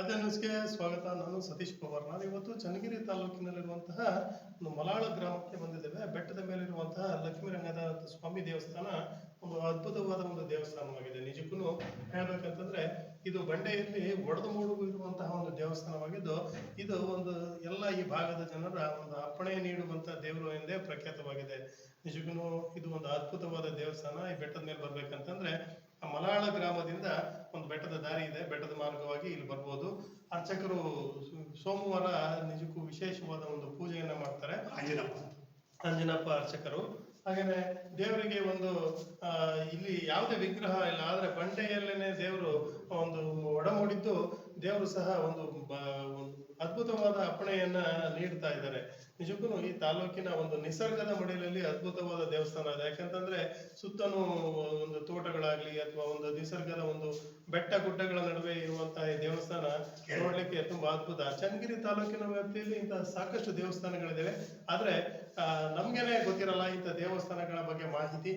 ಆದ್ಯ ನ್ಯೂಸ್ಗೆ ಸ್ವಾಗತ. ನಾನು ಸತೀಶ್ ಪವಾರ್ ನಾನು ಇವತ್ತು ಚನ್ನಗಿರಿ ತಾಲೂಕಿನಲ್ಲಿರುವಂತಹ ಒಂದು ಮಲಾಳ ಗ್ರಾಮಕ್ಕೆ ಬಂದಿದ್ದೇವೆ. ಬೆಟ್ಟದ ಮೇಲಿರುವಂತಹ ಲಕ್ಷ್ಮೀರಂಗದ ಸ್ವಾಮಿ ದೇವಸ್ಥಾನ ಒಂದು ಅದ್ಭುತವಾದ ಒಂದು ದೇವಸ್ಥಾನವಾಗಿದೆ. ನಿಜಕ್ಕೂ ಹೇಳ್ಬೇಕಂತಂದ್ರೆ ಇದು ಬಂಡೆಯಲ್ಲಿ ಒಡೆದು ಮೂಡುವಿರುವಂತಹ ಒಂದು ದೇವಸ್ಥಾನವಾಗಿದ್ದು, ಇದು ಒಂದು ಎಲ್ಲ ಈ ಭಾಗದ ಜನರ ಒಂದು ಅಪ್ಪಣೆ ನೀಡುವಂತಹ ದೇವರು ಎಂದೇ ಪ್ರಖ್ಯಾತವಾಗಿದೆ. ನಿಜಕ್ಕೂ ಇದು ಒಂದು ಅದ್ಭುತವಾದ ದೇವಸ್ಥಾನ. ಈ ಬೆಟ್ಟದ ಮೇಲೆ ಬರ್ಬೇಕಂತಂದ್ರೆ ಮಲಾಳ ಗ್ರಾಮದಿಂದ ದಾರಿ ಇದೆ ಬೆಟ್ಟದ ಮಾರ್ಗವಾಗಿ ಇಲ್ಲಿ ಬರ್ಬೋದು. ಅರ್ಚಕರು ಸೋಮವಾರ ನಿಜಕ್ಕೂ ವಿಶೇಷವಾದ ಒಂದು ಪೂಜೆಯನ್ನ ಮಾಡ್ತಾರೆ. ಅಂಜನಪ್ಪ ಅಂಜನಪ್ಪ ಅರ್ಚಕರು. ಹಾಗೇನೆ ದೇವರಿಗೆ ಒಂದು ಆ, ಇಲ್ಲಿ ಯಾವುದೇ ವಿಗ್ರಹ ಇಲ್ಲ ಆದ್ರೆ ಬಂಡೆಯಲ್ಲೇನೆ ದೇವರು ಒಂದು ಒಡಮೂಡಿದ್ದು ದೇವರು ಸಹ ಒಂದು ಒಂದು ಅದ್ಭುತವಾದ ಅಪ್ಪಣೆಯನ್ನ ನೀಡ್ತಾ ಇದ್ದಾರೆ. ನಿಜಕ್ಕೂ ಈ ತಾಲೂಕಿನ ಒಂದು ನಿಸರ್ಗದ ಮಡಿಲಲ್ಲಿ ಅದ್ಭುತವಾದ ದೇವಸ್ಥಾನ ಇದೆ. ಯಾಕಂತಂದ್ರೆ ಸುತ್ತಲೂ ಒಂದು ತೋಟಗಳಾಗ್ಲಿ ಅಥವಾ ಒಂದು ನಿಸರ್ಗದ ಒಂದು ಬೆಟ್ಟ ಗುಡ್ಡಗಳ ನಡುವೆ ಇರುವಂತಹ ಈ ದೇವಸ್ಥಾನ ನೋಡ್ಲಿಕ್ಕೆ ತುಂಬಾ ಅದ್ಭುತ. ಚನ್ನಗಿರಿ ತಾಲೂಕಿನ ವ್ಯಾಪ್ತಿಯಲ್ಲಿ ಇಂತಹ ಸಾಕಷ್ಟು ದೇವಸ್ಥಾನಗಳಿದ್ದಾವೆ ಆದ್ರೆ ಆ, ನಮ್ಗೇನೆ ಗೊತ್ತಿರಲ್ಲ ಇಂಥ ದೇವಸ್ಥಾನಗಳ ಬಗ್ಗೆ ಮಾಹಿತಿ.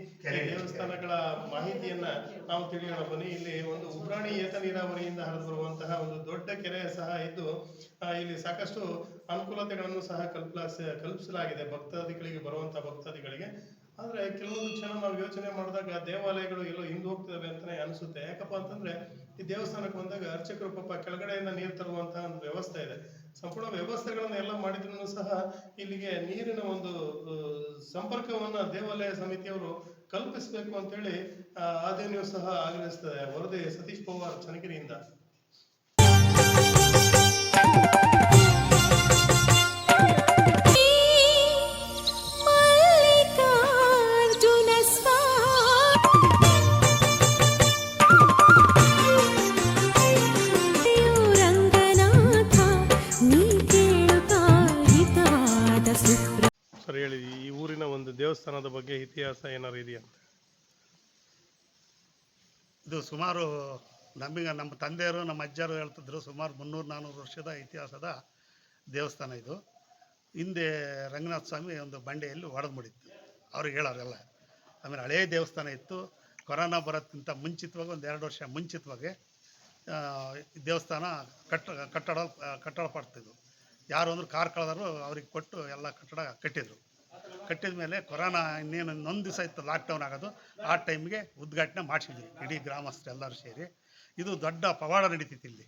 ದೇವಸ್ಥಾನಗಳ ಮಾಹಿತಿಯನ್ನ ನಾವು ತಿಳಿಯೋಣ. ಬನ್ನಿ ಇಲ್ಲಿ ಒಂದು ಉಬ್ರಾಣಿ ಏತ ನೀರಾವರಿಯಿಂದ ಹರಿದು ಬರುವಂತಹ ಒಂದು ದೊಡ್ಡ ಕೆರೆ ಸಹ ಇದ್ದು ಇಲ್ಲಿ ಸಾಕಷ್ಟು ಅನುಕೂಲತೆಗಳನ್ನು ಸಹ ಕಲ್ಪಿಸ ಕಲ್ಪಿಸಲಾಗಿದೆ ಭಕ್ತಾದಿಗಳಿಗೆ ಬರುವಂತಹ ಭಕ್ತಾದಿಗಳಿಗೆ. ಆದ್ರೆ ಕೆಲವೊಂದು ಕ್ಷಣ ನಾವು ಯೋಚನೆ ಮಾಡಿದಾಗ ದೇವಾಲಯಗಳು ಎಲ್ಲೋ ಹಿಂದೆ ಹೋಗ್ತವೆ ಅಂತಾನೆ ಅನಿಸುತ್ತೆ. ಯಾಕಪ್ಪ ಅಂತಂದ್ರೆ ಈ ದೇವಸ್ಥಾನಕ್ಕೆ ಬಂದಾಗ ಅರ್ಚಕರು ಪಾಪ ಕೆಳಗಡೆಯಿಂದ ನೀರು ತರುವಂತಹ ಒಂದು ವ್ಯವಸ್ಥೆ ಇದೆ. ಸಂಪೂರ್ಣ ವ್ಯವಸ್ಥೆಗಳನ್ನ ಎಲ್ಲ ಮಾಡಿದ್ರು ಸಹ ಇಲ್ಲಿಗೆ ನೀರಿನ ಒಂದು ಸಂಪರ್ಕವನ್ನ ದೇವಾಲಯ ಸಮಿತಿಯವರು ಕಲ್ಪಿಸಬೇಕು ಅಂತೇಳಿ ಹೇಳಿ ಆದೇನಿಯು ಸಹ ಆಗ್ರಹಿಸ್ತದೆ. ವರದಿ ಸತೀಶ್ ಪವಾರ್ ಚನ್ನಗಿರಿಯಿಂದ. ದೇವಸ್ಥಾನದ ಬಗ್ಗೆ ಇತಿಹಾಸ ಏನಾರು ಇದೆಯಾ ಇದು ಸುಮಾರು ನಮಗೆ ನಮ್ಮ ತಂದೆಯರು ನಮ್ಮ ಅಜ್ಜರು ಹೇಳ್ತಿದ್ರು ಸುಮಾರು ಮುನ್ನೂರು ನಾನ್ನೂರು ವರ್ಷದ ಇತಿಹಾಸದ ದೇವಸ್ಥಾನ ಇದು. ಹಿಂದೆ ರಂಗನಾಥ ಸ್ವಾಮಿ ಒಂದು ಬಂಡೆಯಲ್ಲಿ ಒಡೆದು ಮುಡಿತ್ತು ಅವ್ರಿಗೆ ಹೇಳೋರೆಲ್ಲ ಆಮೇಲೆ ಹಳೇ ದೇವಸ್ಥಾನ ಇತ್ತು. ಕೊರೋನಾ ಬರೋಕ್ಕಿಂತ ಮುಂಚಿತವಾಗಿ ಒಂದು ಎರಡು ವರ್ಷ ಮುಂಚಿತವಾಗಿ ದೇವಸ್ಥಾನ ಕಟ್ಟ, ಕಟ್ಟಡ ಕಟ್ಟಡ ಪಡ್ತಿದ್ವು. ಯಾರು ಅಂದ್ರೆ ಕಾರ್ ಕಳೆದ್ರು ಅವ್ರಿಗೆ ಕೊಟ್ಟು ಎಲ್ಲ ಕಟ್ಟಡ ಕಟ್ಟಿದ್ರು. ಕಟ್ಟಿದ ಮೇಲೆ ಕೊರೋನಾ ಇನ್ನೇನು ಇನ್ನೊಂದು ದಿವಸ ಇತ್ತು ಲಾಕ್ಡೌನ್ ಆಗೋದು, ಆ ಟೈಮ್ಗೆ ಉದ್ಘಾಟನೆ ಮಾಡಿಸಿದ್ವಿ. ಇಡೀ ಗ್ರಾಮಸ್ಥರು ಎಲ್ಲರೂ ಸೇರಿ. ಇದು ದೊಡ್ಡ ಪವಾಡ ನಡೀತಿತ್ತು ಇಲ್ಲಿ.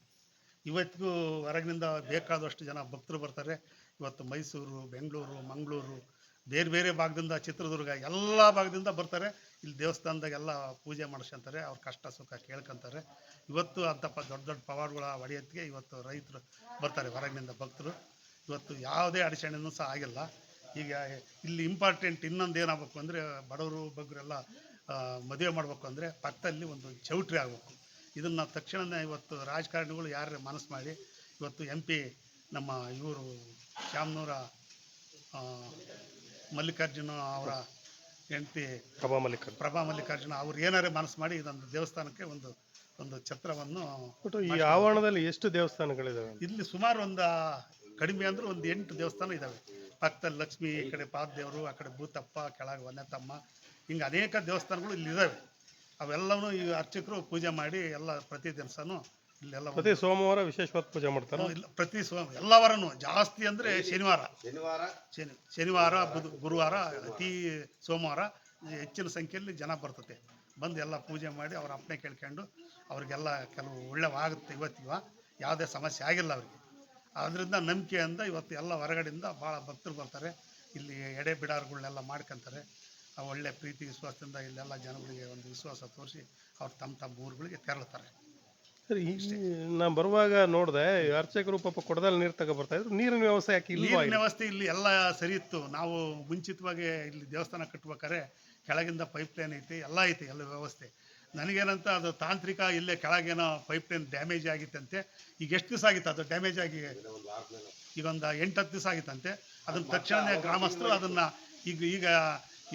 ಇವತ್ತಿಗೂ ಹೊರಗಿನಿಂದ ಬೇಕಾದಷ್ಟು ಜನ ಭಕ್ತರು ಬರ್ತಾರೆ. ಇವತ್ತು ಮೈಸೂರು, ಬೆಂಗಳೂರು, ಮಂಗಳೂರು, ಬೇರೆ ಬೇರೆ ಭಾಗದಿಂದ ಚಿತ್ರದುರ್ಗ ಎಲ್ಲ ಭಾಗದಿಂದ ಬರ್ತಾರೆ. ಇಲ್ಲಿ ದೇವಸ್ಥಾನದಾಗೆಲ್ಲ ಪೂಜೆ ಮಾಡಿಸ್ಕೊಂತಾರೆ. ಅವ್ರ ಕಷ್ಟ ಸುಖ ಕೇಳ್ಕೊಂತಾರೆ. ಇವತ್ತು ಅಂತಪ್ಪ ದೊಡ್ಡ ದೊಡ್ಡ ಪವಾಡಗಳ ಒಡೆಯತ್ತಿಗೆ ಇವತ್ತು ರೈತರು ಬರ್ತಾರೆ ಹೊರಗಿನಿಂದ ಭಕ್ತರು. ಇವತ್ತು ಯಾವುದೇ ಅಡಚಣೆನೂ ಸಹ ಆಗಿಲ್ಲ. ಈಗ ಇಲ್ಲಿ ಇಂಪಾರ್ಟೆಂಟ್ ಇನ್ನೊಂದು ಏನಾಗಬೇಕು ಅಂದರೆ ಬಡವರು ಬಗ್ಗರೆಲ್ಲ ಮದುವೆ ಮಾಡಬೇಕು ಅಂದರೆ ಪಕ್ಕದಲ್ಲಿ ಒಂದು ಚೌಟ್ರಿ ಆಗಬೇಕು. ಇದನ್ನು ತಕ್ಷಣನೇ ಇವತ್ತು ರಾಜಕಾರಣಿಗಳು ಯಾರು ಮನಸ್ಸು ಮಾಡಿ ಇವತ್ತು ಎಂ ಪಿ ನಮ್ಮ ಇವರು ಶ್ಯಾಮನೂರ ಮಲ್ಲಿಕಾರ್ಜುನ ಅವರ ಹೆಂಡತಿ ಪ್ರಭಾ ಮಲ್ಲಿಕಾರ್ಜುನ. ಪ್ರಭಾ ಮಲ್ಲಿಕಾರ್ಜುನ ಅವ್ರು ಏನಾರೇ ಮನಸ್ಸು ಮಾಡಿ ಇದೊಂದು ದೇವಸ್ಥಾನಕ್ಕೆ ಒಂದು ಒಂದು ಛತ್ರವನ್ನು ಒಟ್ಟು ಈ ಆವರಣದಲ್ಲಿ ಎಷ್ಟು ದೇವಸ್ಥಾನಗಳಿದಾವೆ? ಇಲ್ಲಿ ಸುಮಾರು ಒಂದು ಕಡಿಮೆ ಅಂದ್ರೆ ಒಂದು ಎಂಟು ದೇವಸ್ಥಾನ ಇದ್ದಾವೆ ಪಕ್ಕದಲ್ಲಿ ಲಕ್ಷ್ಮಿ ಈ ಕಡೆ ಪಾದದೇವರು ಆ ಕಡೆ ಭೂತಪ್ಪ ಕೆಳಗೆ ವನ್ಯತಮ್ಮ. ಹಿಂಗೆ ಅನೇಕ ದೇವಸ್ಥಾನಗಳು ಇಲ್ಲಿ ಇದ್ದಾವೆ. ಅವೆಲ್ಲವೂ ಈ ಅರ್ಚಕರು ಪೂಜೆ ಮಾಡಿ ಎಲ್ಲ ಪ್ರತಿ ದಿವಸನೂ ಇಲ್ಲೆಲ್ಲ ಪ್ರತಿ ಸೋಮವಾರ ವಿಶೇಷವಾದ ಪೂಜೆ ಮಾಡ್ತಾರೆ? ಇಲ್ಲ ಪ್ರತಿ ಸೋಮ ಎಲ್ಲ ವಾರನೂ ಜಾಸ್ತಿ ಅಂದರೆ ಶನಿವಾರ. ಶನಿವಾರ? ಶನಿ ಶನಿವಾರ ಬುಧ ಗುರುವಾರ ಅತಿ ಸೋಮವಾರ ಹೆಚ್ಚಿನ ಸಂಖ್ಯೆಯಲ್ಲಿ ಜನ ಬರ್ತದೆ ಬಂದು ಎಲ್ಲ ಪೂಜೆ ಮಾಡಿ ಅವ್ರ ಅಪ್ಪನೆ ಕೇಳ್ಕೊಂಡು ಅವ್ರಿಗೆಲ್ಲ ಕೆಲವು ಒಳ್ಳೆವಾಗುತ್ತೆ ಇವತ್ತಿವ ಯಾವುದೇ ಸಮಸ್ಯೆ ಆಗಿಲ್ಲ ಅವ್ರಿಗೆ. ಅದರಿಂದ ನಂಬಿಕೆಯಿಂದ ಇವತ್ತು ಎಲ್ಲ ಹೊರಗಡೆಯಿಂದ ಭಾಳ ಭಕ್ತರು ಬರ್ತಾರೆ. ಇಲ್ಲಿ ಎಡೆ ಬಿಡಾರ್ಗಳನ್ನೆಲ್ಲ ಮಾಡ್ಕೊಂತಾರೆ. ಆ ಒಳ್ಳೆ ಪ್ರೀತಿ ವಿಶ್ವಾಸದಿಂದ ಇಲ್ಲೆಲ್ಲ ಜನಗಳಿಗೆ ಒಂದು ವಿಶ್ವಾಸ ತೋರಿಸಿ ಅವ್ರು ತಮ್ಮ ತಮ್ಮ ಊರುಗಳಿಗೆ ತೆರಳುತ್ತಾರೆ. ನಾ ಬರುವಾಗ ನೋಡಿದೆ ಅರ್ಚಕರು ಪಾಪ ಕೊಡದಲ್ಲಿ ನೀರು ತಗೋ ಬರ್ತಾ ಇದ್ರು. ನೀರಿನ ವ್ಯವಸ್ಥೆ ಯಾಕೆ ನೀರಿನ ವ್ಯವಸ್ಥೆ ಇಲ್ಲಿ ಎಲ್ಲ ಸರಿ ಇತ್ತು. ನಾವು ಮುಂಚಿತವಾಗಿ ಇಲ್ಲಿ ದೇವಸ್ಥಾನ ಕಟ್ಬೇಕಾದ್ರೆ ಕೆಳಗಿಂದ ಪೈಪ್ ಲೈನ್ ಐತಿ ಎಲ್ಲ ಐತಿ ಎಲ್ಲ ವ್ಯವಸ್ಥೆ. ನನಗೇನಂತ ಅದು ತಾಂತ್ರಿಕ ಇಲ್ಲೇ ಕೆಳಗೇನೋ ಪೈಪ್ ಲೈನ್ ಡ್ಯಾಮೇಜ್ ಆಗಿತ್ತಂತೆ. ಈಗ ಎಷ್ಟು ದಿವಸ ಆಗಿತ್ತು ಅದು ಡ್ಯಾಮೇಜ್ ಆಗಿ? ಈಗ ಒಂದು ಎಂಟು ಹತ್ತು ದಿವಸ ಆಗಿತ್ತಂತೆ. ಅದನ್ನ ತಕ್ಷಣವೇ ಗ್ರಾಮಸ್ಥರು ಅದನ್ನ ಈಗ ಈಗ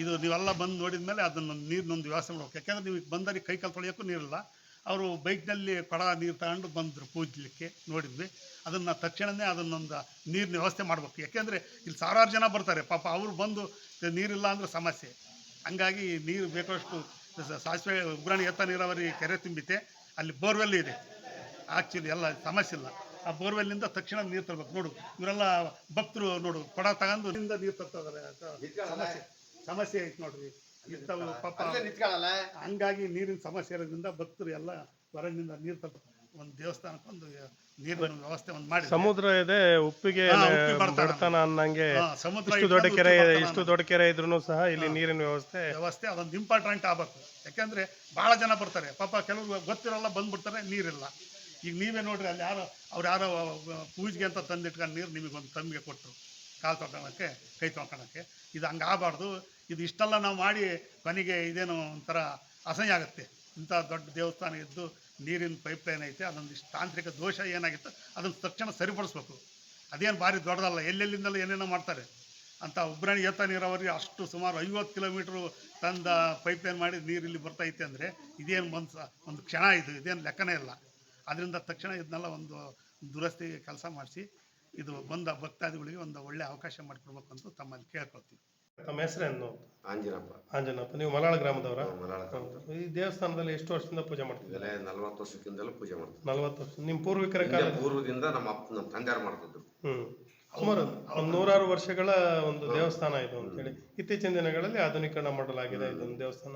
ಇದು ನೀವೆಲ್ಲ ಬಂದು ನೋಡಿದ ಮೇಲೆ ಅದನ್ನು ನೀರಿನೊಂದು ವ್ಯವಸ್ಥೆ ಮಾಡ್ಬೇಕು. ಯಾಕೆಂದ್ರೆ ನೀವು ಬಂದರೆ ಕೈ ಕಾಲು ತೊಳೆಯೋಕ್ಕೂ ನೀರಿಲ್ಲ. ಅವರು ಬೈಕ್ನಲ್ಲಿ ಕೊಡ ನೀರು ತಗೊಂಡು ಬಂದರು ಪೂಜಲಿಕ್ಕೆ ನೋಡಿದ್ವಿ. ಅದನ್ನು ತಕ್ಷಣನೇ ಅದನ್ನೊಂದು ನೀರಿನ ವ್ಯವಸ್ಥೆ ಮಾಡಬೇಕು. ಯಾಕೆಂದರೆ ಇಲ್ಲಿ ಸಾವಿರಾರು ಜನ ಬರ್ತಾರೆ. ಪಾಪ ಅವರು ಬಂದು ನೀರಿಲ್ಲ ಅಂದ್ರೆ ಸಮಸ್ಯೆ. ಹಂಗಾಗಿ ನೀರು ಬೇಕಷ್ಟು ಸಾಸಿವೆ ಉಗ್ರಾಣಿ ಎತ್ತ ನೀರಾವರಿ ಕೆರೆ ತುಂಬಿತೆ. ಅಲ್ಲಿ ಬೋರ್ವೆಲ್ ಇದೆ. ಆ್ಯಕ್ಚುಲಿ ಎಲ್ಲ ಸಮಸ್ಯೆ ಇಲ್ಲ. ಆ ಬೋರ್ವೆಲ್ನಿಂದ ತಕ್ಷಣ ನೀರು ತರಬೇಕು. ನೋಡು ಇವರೆಲ್ಲ ಭಕ್ತರು ನೋಡು ಕೊಡ ತಗೊಂಡು ನೀರು ತರ್ತಾರೆ ಸಮಸ್ಯೆ ಸಮಸ್ಯೆ ಐತೆ ನೋಡ್ರಿ. ಇಂಥವು ಪಾಪ ಹಂಗಾಗಿ ನೀರಿನ ಸಮಸ್ಯೆ ಇರೋದ್ರಿಂದ ಭಕ್ತರು ಎಲ್ಲ ಹೊರಗಿನಿಂದ ನೀರು ತರ್ತಾರೆ. ಒಂದು ದೇವಸ್ಥಾನಕ್ಕೆ ಒಂದು ನೀರಿನ ವ್ಯವಸ್ಥೆ ಒಂದು ಮಾಡಿ ಸಮುದ್ರ ಇದೆ ಉಪ್ಪಿಗೆ ಬಡತನ ಅನ್ನಂಗೆ. ಸಮುದ್ರ ಇಷ್ಟು ದೊಡ್ಡ ಕೆರೆ ಇಷ್ಟು ದೊಡ್ಡ ಕೆರೆ ಇದ್ರೂ ಸಹ ಇಲ್ಲಿ ನೀರಿನ ವ್ಯವಸ್ಥೆ. ವ್ಯವಸ್ಥೆ ಅದೊಂದು ಇಂಪಾರ್ಟೆಂಟ್ ಆಗ್ಬೇಕು. ಯಾಕಂದ್ರೆ ಬಹಳ ಜನ ಬರ್ತಾರೆ. ಪಾಪ ಕೆಲವರು ಗೊತ್ತಿರಲ್ಲ ಬಂದ್ಬಿಡ್ತಾರೆ ನೀರಿಲ್ಲ. ಈಗ ನೀವೇ ನೋಡ್ರಿ ಅಲ್ಲಿ ಯಾರೋ ಅವ್ರು ಯಾರೋ ಪೂಜೆಗೆ ಅಂತ ತಂದಿಟ್ಕೊಂಡು ನೀರು ನಿಮಗೆ ಒಂದು ತಮ್ಮಿಗೆ ಕೊಟ್ಟರು. ಕಾಲು ತೊಗೊಳಕ್ಕೆ ಕೈ ತೊಗೊಳಕ್ಕೆ ಇದು ಹಂಗೆ ಆಗಬಾರ್ದು. ಇದು ಇಷ್ಟೆಲ್ಲ ನಾವು ಮಾಡಿ ಕೊನೆಗೆ ಇದೇನೋ ಒಂಥರ ಅಸಹ್ಯ ಆಗುತ್ತೆ. ಇಂಥ ದೊಡ್ಡ ದೇವಸ್ಥಾನ ಇದ್ದು ನೀರಿನ ಪೈಪ್ಲೈನ್ ಐತೆ ಅದೊಂದು ಇಷ್ಟು ತಾಂತ್ರಿಕ ದೋಷ ಏನಾಗಿತ್ತು, ಅದನ್ನು ತಕ್ಷಣ ಸರಿಪಡಿಸ್ಬೇಕು. ಅದೇನು ಭಾರಿ ದೊಡ್ಡದಲ್ಲ, ಎಲ್ಲೆಲ್ಲಿಂದಲೂ ಏನೇನೋ ಮಾಡ್ತಾರೆ. ಅಂತ ಉಬ್ರಾಣಿ ಏತ ನೀರಾವರಿ ಅಷ್ಟು ಸುಮಾರು ಐವತ್ತು ಕಿಲೋಮೀಟ್ರು ತಂದ ಪೈಪ್ಲೈನ್ ಮಾಡಿ ನೀರು ಇಲ್ಲಿ ಬರ್ತೈತೆ ಅಂದರೆ, ಇದೇನು ಮನ್ಸ ಒಂದು ಕ್ಷಣ ಇದು, ಇದೇನು ಲೆಕ್ಕನೇ ಇಲ್ಲ. ಅದರಿಂದ ತಕ್ಷಣ ಇದನ್ನೆಲ್ಲ ಒಂದು ದುರಸ್ತಿ ಕೆಲಸ ಮಾಡಿಸಿ, ಇದು ಬಂದ ಭಕ್ತಾದಿಗಳಿಗೆ ಒಂದು ಒಳ್ಳೆ ಅವಕಾಶ ಮಾಡಿಕೊಡ್ಬೇಕು ಅಂತ ತಮ್ಮಲ್ಲಿ ಕೇಳ್ಕೊಳ್ತೀವಿ ತಮ್ಮ ಹೆಸರೇನು? ಆಂಜನಪ್ಪ. ಆಂಜನಪ್ಪ. ನೀವು ಮಲಾಳ ಗ್ರಾಮದವರ? ಮಲಾಳ ಈ ದೇವಸ್ಥಾನದಲ್ಲಿ ಎಷ್ಟು ವರ್ಷದಿಂದ ಪೂಜೆ ಮಾಡ್ತಿದ್ದೀರಾ? ಇದೆಲ್ಲ ನಲ್ವತ್ತು ವರ್ಷಕ್ಕಿಂತಲೂ ಪೂಜೆ ಮಾಡ್ತಾರೆ ನಲವತ್ತು ವರ್ಷ. ನಿಮ್ಮ ಪೂರ್ವಿಕರ ಕಾಲ? ಹಿಂದೆ ಪೂರ್ವದಿಂದ ನಮ್ಮ ಅಪ್ಪ ನಮ್ಮ ತಂದೆಯವ್ರು ಮಾಡ್ತಿದ್ರು. ಹ್ಮ್. ಸುಮಾರು ಒಂದು ನೂರಾರು ವರ್ಷಗಳ ಒಂದು ದೇವಸ್ಥಾನ ಇದು ಅಂತೇಳಿ. ಇತ್ತೀಚಿನ ದಿನಗಳಲ್ಲಿ ಆಧುನೀಕರಣ ಮಾಡಲಾಗಿದೆ ಇದೊಂದು ದೇವಸ್ಥಾನ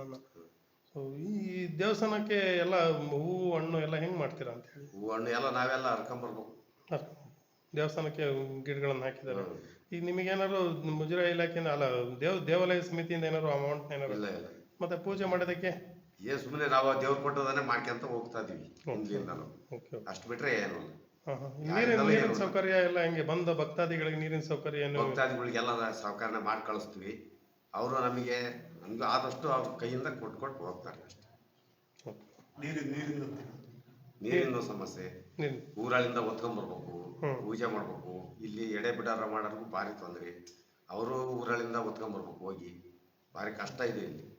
ಈ ದೇವಸ್ಥಾನಕ್ಕೆ ಎಲ್ಲ ಹೂವು ಹಣ್ಣು ಎಲ್ಲ ಹೆಂಗ್ ಮಾಡ್ತೀರಾ ಅಂತ ಹೇಳಿ ಹೂವು ಹಣ್ಣು ಎಲ್ಲ ನಾವೆಲ್ಲ ಹರ್ಕೊಂಬರ್ಬೇಕು. ದೇವಸ್ಥಾನಕ್ಕೆ ಗಿಡಗಳನ್ನು ಹಾಕಿದ್ದಾರೆ. ಈಗ ನಿಮಗೇನಾದ್ರು ಮುಜರಾಯಿ ಇಲಾಖೆಯಿಂದ ಅಲ್ಲ ದೇವ್ ದೇವಾಲಯ ಸಮಿತಿಯಿಂದ ಏನಾದ್ರು ಅಮೌಂಟ್ ಏನಾದ್ರು ಇಲ್ಲ ಇಲ್ಲ. ಮತ್ತೆ ಪೂಜೆ ಮಾಡೋದಕ್ಕೆ? ಏ ಸುಮ್ಮನೆ ನಾವು ದೇವ್ರ ಕೊಟ್ಟದನ್ನೇ ಮಾಡ್ಕೊಂತ ಹೋಗ್ತಾ ಇದೀವಿ ಹಿಂದಿಂದ ನಾವು ಓಕೆ ಅಷ್ಟು ಬಿಟ್ರೆ ಏನು ಇಲ್ಲ. ನೀರಿನ ನೀರಿನ ಸೌಕರ್ಯ ಎಲ್ಲ ಹೆಂಗೆ? ಬಂದ ಭಕ್ತಾದಿಗಳಿಗೆ ನೀರಿನ ಸೌಕರ್ಯ ಏನು? ಭಕ್ತಾದಿಗಳಿಗೆಲ್ಲ ಸಹಕಾರನ ಮಾಡಿ ಕಳಿಸ್ತೀವಿ ಅವರು ನಮಗೆ ನಮ್ಗೆ ಆದಷ್ಟು ಅವ್ರ ಕೈಯಿಂದ ಕೊಟ್ಟು ಕೊಟ್ಟು ಹೋಗ್ತಾರೆ ಅಷ್ಟೇ. ನೀರಿನ ನೀರಿನ ನೀರಿನ ಸಮಸ್ಯೆ. ಊರಲ್ಲಿಂದ ಊರಾಳಿಂದ ಒತ್ಕೊಂಬರ್ಬೇಕು ಪೂಜೆ ಮಾಡ್ಬೇಕು ಇಲ್ಲಿ ಎಡೆ ಬಿಡಾರ ಮಾಡೋರ್ಗು ಭಾರಿ ತೊಂದರೆ. ಅವರು ಊರಲ್ಲಿಂದ ಒತ್ಕೊಂಬರ್ಬೇಕು ಹೋಗಿ. ಭಾರಿ ಕಷ್ಟ ಇದೆ ಇಲ್ಲಿ.